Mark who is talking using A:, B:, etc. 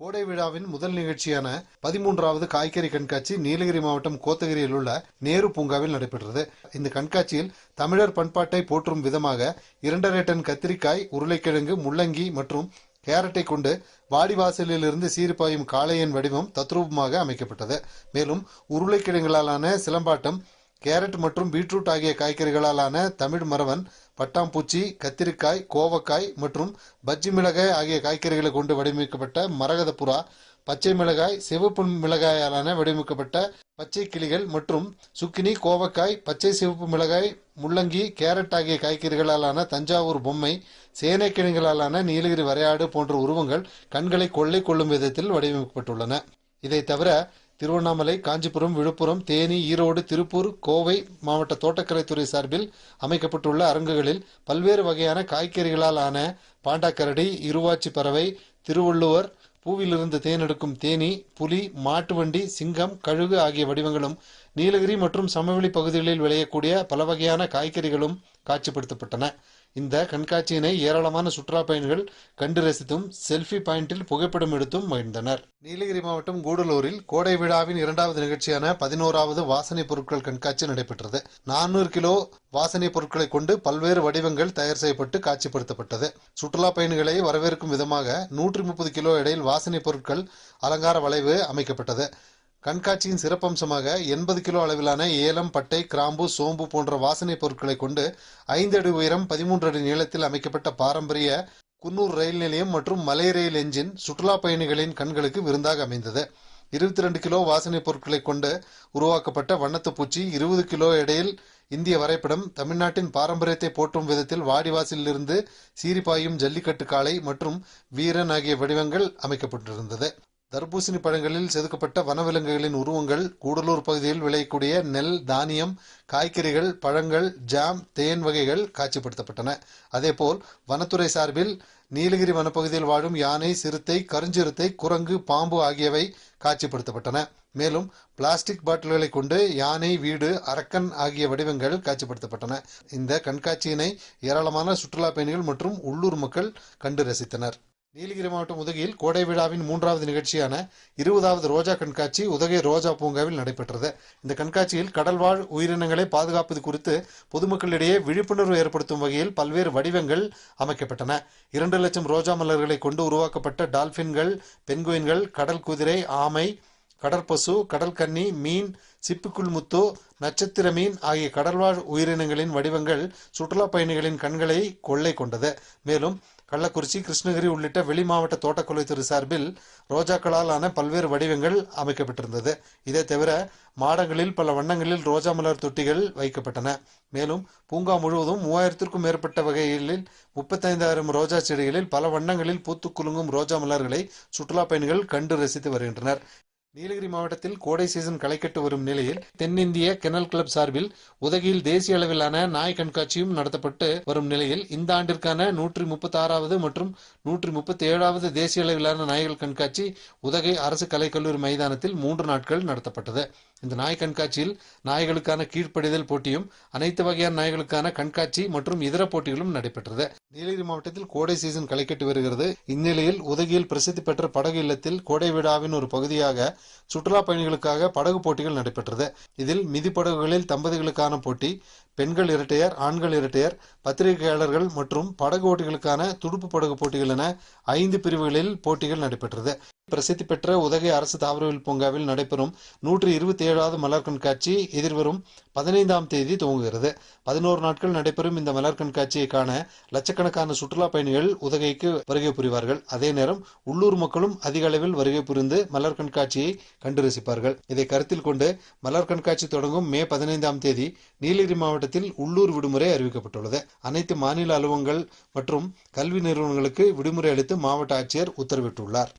A: கோடை விழாவின் முதல் நிகழ்ச்சியான பதிமூன்றாவது காய்கறி கண்காட்சி நீலகிரி மாவட்டம் கோத்தகிரியில் உள்ள நேரு பூங்காவில் நடைபெற்றது. இந்த கண்காட்சியில் தமிழர் பண்பாட்டை போற்றும் விதமாக இரண்டரை டன் கத்திரிக்காய் உருளைக்கிழங்கு முள்ளங்கி மற்றும் கேரட்டை கொண்டு வாடிவாசலில் இருந்து சீர்பாயும் காளையின் வடிவம் தத்ரூபமாக அமைக்கப்பட்டது. மேலும் உருளைக்கிழங்குகளாலான சிலம்பாட்டம் கேரட் மற்றும் பீட்ரூட் ஆகிய காய்கறிகளாலான தமிழ் மரவன் பட்டாம்பூச்சி கத்திரிக்காய் கோவக்காய் மற்றும் பஜ்ஜி மிளகாய் ஆகிய காய்கறிகளை கொண்டு வடிவமைக்கப்பட்ட மரகத புறா பச்சை மிளகாய் சிவப்பு மிளகாயாலான வடிவமைக்கப்பட்ட பச்சை கிளிகள் மற்றும் சுக்கினி கோவக்காய் பச்சை சிவப்பு மிளகாய் முள்ளங்கி கேரட் ஆகிய காய்கறிகளாலான தஞ்சாவூர் பொம்மை சேனைக்கிழங்குகளாலான நீலகிரி வரையாடு போன்ற உருவங்கள் கண்களை கொள்ளை கொள்ளும் விதத்தில் வடிவமைக்கப்பட்டுள்ளன. இதை தவிர திருவண்ணாமலை காஞ்சிபுரம் விழுப்புரம் தேனி ஈரோடு திருப்பூர் கோவை மாவட்ட தோட்டக்கலைத்துறை சார்பில் அமைக்கப்பட்டுள்ள அரங்குகளில் பல்வேறு வகையான காய்கறிகளால் ஆன பாண்டாக்கரடி இருவாச்சி பறவை திருவள்ளுவர் பூவிலிருந்து தேனெடுக்கும் தேனி புலி மாட்டுவண்டி சிங்கம் கழுகு ஆகிய வடிவங்களும் நீலகிரி மற்றும் சமவெளி பகுதிகளில் விளையக்கூடிய பல வகையான காய்கறிகளும் காட்சிப்படுத்தப்பட்டன. இந்த கண்காட்சியினை ஏராளமான சுற்றுலா பயணிகள் கண்டு ரசித்தும் செல்ஃபி பாயிண்டில் புகைப்படம் எடுத்தும் மகிழ்ந்தனர் நீலகிரி மாவட்டம் கூடலூரில் கோடை விழாவின் இரண்டாவது நிகழ்ச்சியான பதினோராவது வாசனை பொருட்கள் கண்காட்சி நடைபெற்றது. நானூறு கிலோ வாசனை பொருட்களை கொண்டு பல்வேறு வடிவங்கள் தயார் செய்யப்பட்டு காட்சிப்படுத்தப்பட்டது. சுற்றுலா பயணிகளை வரவேற்கும் விதமாக நூற்றி முப்பது கிலோ எடையில் வாசனை பொருட்கள் அலங்கார வளைவு அமைக்கப்பட்டது. கண்காட்சியின் சிறப்பம்சமாக எண்பது கிலோ அளவிலான ஏலம் பட்டை கிராம்பு சோம்பு போன்ற வாசனை பொருட்களை கொண்டு ஐந்து அடி உயரம் பதிமூன்று அடி நீளத்தில் அமைக்கப்பட்ட பாரம்பரிய குன்னூர் ரயில் நிலையம் மற்றும் மலை ரயில் என்ஜின் சுற்றுலா பயணிகளின் கண்களுக்கு விருந்தாக அமைந்தது. இருபத்தி ரெண்டு கிலோ வாசனை பொருட்களை கொண்டு உருவாக்கப்பட்ட வண்ணத்துப்பூச்சி இருபது கிலோ எடையில் இந்திய வரைபடம் தமிழ்நாட்டின் பாரம்பரியத்தை போற்றும் விதத்தில் வாடிவாசிலிருந்து சீரிபாயும் ஜல்லிக்கட்டு காளை மற்றும் வீரன் ஆகிய வடிவங்கள் அமைக்கப்பட்டிருந்தது. தர்பூசணி பழங்களில் செதுக்கப்பட்ட வனவிலங்குகளின் உருவங்கள் கூடலூர் பகுதியில் விளையக்கூடிய நெல் தானியம் காய்கறிகள் பழங்கள் ஜாம் தேன் வகைகள் காட்சிப்படுத்தப்பட்டன. அதேபோல் வனத்துறை சார்பில் நீலகிரி வனப்பகுதியில் வாழும் யானை சிறுத்தை கருஞ்சிறுத்தை குரங்கு பாம்பு ஆகியவை காட்சிப்படுத்தப்பட்டன. மேலும் பிளாஸ்டிக் பாட்டில்களை கொண்டு யானை வீடு அரக்கன் ஆகிய வடிவங்கள் காட்சிப்படுத்தப்பட்டன. இந்த கண்காட்சியினை ஏராளமான சுற்றுலா பயணிகள் மற்றும் உள்ளூர் மக்கள் கண்டு ரசித்தனர். நீலகிரி மாவட்டம் உதகையில் கோடை விழாவின் மூன்றாவது நிகழ்ச்சியான இருபதாவது ரோஜா கண்காட்சி உதகை ரோஜா பூங்காவில் நடைபெற்றது. இந்த கண்காட்சியில் கடல்வாழ் உயிரினங்களை பாதுகாப்பது குறித்து பொதுமக்களிடையே விழிப்புணர்வு ஏற்படுத்தும் வகையில் பல்வேறு வடிவங்கள் அமைக்கப்பட்டன. இரண்டு லட்சம் ரோஜா மலர்களை கொண்டு உருவாக்கப்பட்ட டால்பின்கள் பென்குயின்கள் கடல் குதிரை ஆமை கடற்பசு கடற்கன்னி மீன் சிப்புக்குள் முத்து நட்சத்திர மீன் ஆகிய கடல்வாழ் உயிரினங்களின் வடிவங்கள் சுற்றுலா பயணிகளின் கண்களை கொள்ளை கொண்டது. மேலும் கள்ளக்குறிச்சி கிருஷ்ணகிரி உள்ளிட்ட வெளி மாவட்ட தோட்டக்கலைத்துறை சார்பில் ரோஜாக்களால் ஆன பல்வேறு வடிவங்கள் அமைக்கப்பட்டிருந்தது. இதை தவிர மாடங்களில் பல வண்ணங்களில் ரோஜா மலர் தொட்டிகள் வைக்கப்பட்டன. மேலும் பூங்கா முழுவதும் மூவாயிரத்திற்கும் மேற்பட்ட வகைகளில் முப்பத்தைந்தாயிரம் ரோஜா செடிகளில் பல வண்ணங்களில் பூத்து குலுங்கும் ரோஜா மலர்களை சுற்றுலா பயணிகள் கண்டு ரசித்து வருகின்றனர். நீலகிரி மாவட்டத்தில் கோடை சீசன் களைக்கட்டு வரும் நிலையில் தென்னிந்திய கெனல் கிளப் சார்பில் உதகையில் தேசிய அளவிலான நாய் கண்காட்சியும் நடத்தப்பட்டு வரும் நிலையில் இந்த ஆண்டிற்கான நூற்றி முப்பத்தி ஆறாவது மற்றும் நூற்றி முப்பத்தி ஏழாவது தேசிய அளவிலான நாய்கள் கண்காட்சி உதகை அரசு கலைக்கல்லூரி மைதானத்தில் மூன்று நாட்கள் நடத்தப்பட்டது. இந்த நாய் கண்காட்சியில் நாய்களுக்கான கீழ்ப்படிதல் போட்டியும் அனைத்து வகையான நாய்களுக்கான கண்காட்சி மற்றும் இதர போட்டிகளும் நடைபெற்றது. நீலகிரி மாவட்டத்தில் கோடை சீசன் களைக்கட்டு வருகிறது. இந்நிலையில் உதகையில் பிரசித்தி பெற்ற படகு இல்லத்தில் கோடை விழாவின் ஒரு பகுதியாக சுற்றுலா பயணிகளுக்காக படகு போட்டிகள் நடைபெற்றது. இதில் மிதிப்படகுகளில் தம்பதிகளுக்கான போட்டி பெண்கள் இரட்டையர் ஆண்கள் இரட்டையர் பத்திரிகையாளர்கள் மற்றும் படகு ஓட்டிகளுக்கான துடுப்பு படகு போட்டிகள் என ஐந்து பிரிவுகளில் போட்டிகள் நடைபெற்றது. பிரசித்தி பெற்ற உதகை அரசு தாவரவியல் பூங்காவில் நடைபெறும் நூற்றி இருபத்தி ஏழாவது மலர் கண்காட்சி எதிர்வரும் பதினைந்தாம் தேதி துவங்குகிறது. பதினோரு நாட்கள் நடைபெறும் இந்த மலர் கண்காட்சியை காண லட்சக்கணக்கான சுற்றுலா பயணிகள் உதகைக்கு வருகை புரிவார்கள். அதே நேரம் உள்ளூர் மக்களும் அதிக அளவில் வருகை புரிந்து மலர் கண்காட்சியை கண்டு ரசிப்பார்கள். இதை கருத்தில் கொண்டு மலர் கண்காட்சி தொடங்கும் மே பதினைந்தாம் தேதி நீலகிரி மாவட்டத்தில் உள்ளூர் விடுமுறை அறிவிக்கப்பட்டுள்ளது. அனைத்து மாநில அலுவலகங்கள் மற்றும் கல்வி நிறுவனங்களுக்கு விடுமுறை அளித்து மாவட்ட ஆட்சியர் உத்தரவிட்டுள்ளார்.